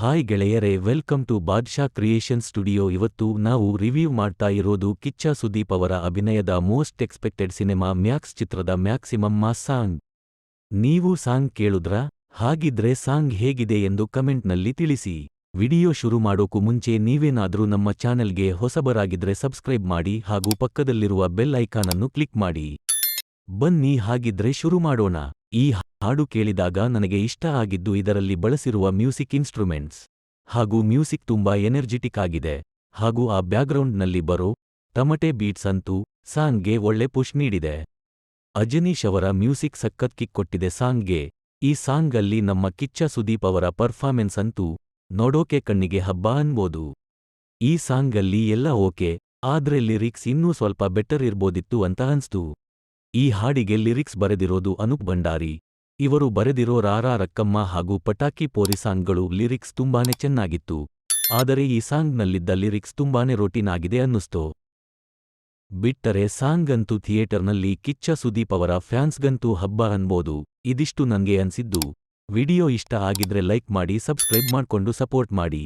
Hi ಗೆಳೆಯರೇ, welcome to Badsha creation studio. ಇವತ್ತು ನಾವು ರಿವ್ಯೂ ಮಾಡ್ತಾ ಇರೋದು ಕಿಚ್ಚ ಸುದೀಪ್ ಅವರ ಅಭಿನಯದ ಮೋಸ್ಟ್ ಎಕ್ಸ್ಪೆಕ್ಟೆಡ್ ಸಿನೆಮಾ ಮ್ಯಾಕ್ಸ್ ಚಿತ್ರದ ಮ್ಯಾಕ್ಸಿಮಮ್ ಮಾ ಸಾಂಗ್. ನೀವು ಸಾಂಗ್ ಕೇಳುದ್ರಾ? ಹಾಗಿದ್ರೆ ಸಾಂಗ್ ಹೇಗಿದೆ ಎಂದು ಕಮೆಂಟ್ನಲ್ಲಿ ತಿಳಿಸಿ. ವಿಡಿಯೋ ಶುರು ಮಾಡೋಕು ಮುಂಚೆ ನೀವೇನಾದ್ರೂ ನಮ್ಮ ಚಾನೆಲ್ಗೆ ಹೊಸಬರಾಗಿದ್ರೆ ಸಬ್ಸ್ಕ್ರೈಬ್ ಮಾಡಿ ಹಾಗೂ ಪಕ್ಕದಲ್ಲಿರುವ ಬೆಲ್ ಐಕಾನ್ ಅನ್ನು ಕ್ಲಿಕ್ ಮಾಡಿ. ಬನ್ನಿ, ಹಾಗಿದ್ರೆ ಶುರು ಮಾಡೋಣ. ಈ ಹಾಡು ಕೇಳಿದಾಗ ನನಗೆ ಇಷ್ಟ ಆಗಿದ್ದು ಇದರಲ್ಲಿ ಬಳಸಿರುವ ಮ್ಯೂಸಿಕ್ ಇನ್ಸ್ಟ್ರುಮೆಂಟ್ಸ್. ಹಾಗೂ ಮ್ಯೂಸಿಕ್ ತುಂಬಾ ಎನರ್ಜಿಟಿಕ್ ಆಗಿದೆ. ಹಾಗೂ ಆ ಬ್ಯಾಕ್ಗ್ರೌಂಡ್ನಲ್ಲಿ ಬರೋ ತಮಟೆ ಬೀಟ್ಸ್ ಅಂತೂ ಸಾಂಗ್ಗೆ ಒಳ್ಳೆ ಪುಷ್ ನೀಡಿದೆ. ಅಜನೀಶ್ ಅವರ ಮ್ಯೂಸಿಕ್ ಸಖತ್ ಕಿಕ್ ಕೊಟ್ಟಿದೆ ಸಾಂಗ್ಗೆ. ಈ ಸಾಂಗ್ ಅಲ್ಲಿ ನಮ್ಮ ಕಿಚ್ಚ ಸುದೀಪ್ ಅವರ ಪರ್ಫಾರ್ಮೆನ್ಸ್ ಅಂತೂ ನೋಡೋಕೆ ಕಣ್ಣಿಗೆ ಹಬ್ಬ ಅನ್ಬೋದು. ಈ ಸಾಂಗ್ ಅಲ್ಲಿ ಎಲ್ಲ ಓಕೆ, ಆದ್ರೆ ಲಿರಿಕ್ಸ್ ಇನ್ನೂ ಸ್ವಲ್ಪ ಬೆಟರ್ ಇರ್ಬೋದಿತ್ತು ಅಂತ ಅನ್ಸ್ತು. ಈ ಹಾಡಿಗೆ ಲಿರಿಕ್ಸ್ ಬರೆದಿರೋದು ಅನುಪ್ ಭಂಡಾರಿ. ಇವರು ಬರೆದಿರೋ ರಾರಾ ರಕ್ಕಮ್ಮ ಹಾಗೂ ಪಟಾಕಿ ಪೋರಿ ಸಾಂಗ್ಗಳು ಲಿರಿಕ್ಸ್ ತುಂಬಾನೇ ಚೆನ್ನಾಗಿತ್ತು. ಆದರೆ ಈ ಸಾಂಗ್ನಲ್ಲಿದ್ದ ಲಿರಿಕ್ಸ್ ತುಂಬಾನೇ ರೊಟೀನ್ ಆಗಿದೆ ಅನ್ನಿಸ್ತೋ. ಬಿಟ್ಟರೆ ಸಾಂಗಂತೂ ಥಿಯೇಟರ್ನಲ್ಲಿ ಕಿಚ್ಚ ಸುದೀಪ್ ಅವರ ಫ್ಯಾನ್ಸ್ಗಂತೂ ಹಬ್ಬ ಅನ್ಬೋದು. ಇದಿಷ್ಟು ನನಗೆ ಅನ್ಸಿದ್ದು. ವಿಡಿಯೋ ಇಷ್ಟ ಆಗಿದ್ರೆ ಲೈಕ್ ಮಾಡಿ, ಸಬ್ಸ್ಕ್ರೈಬ್ ಮಾಡ್ಕೊಂಡು ಸಪೋರ್ಟ್ ಮಾಡಿ.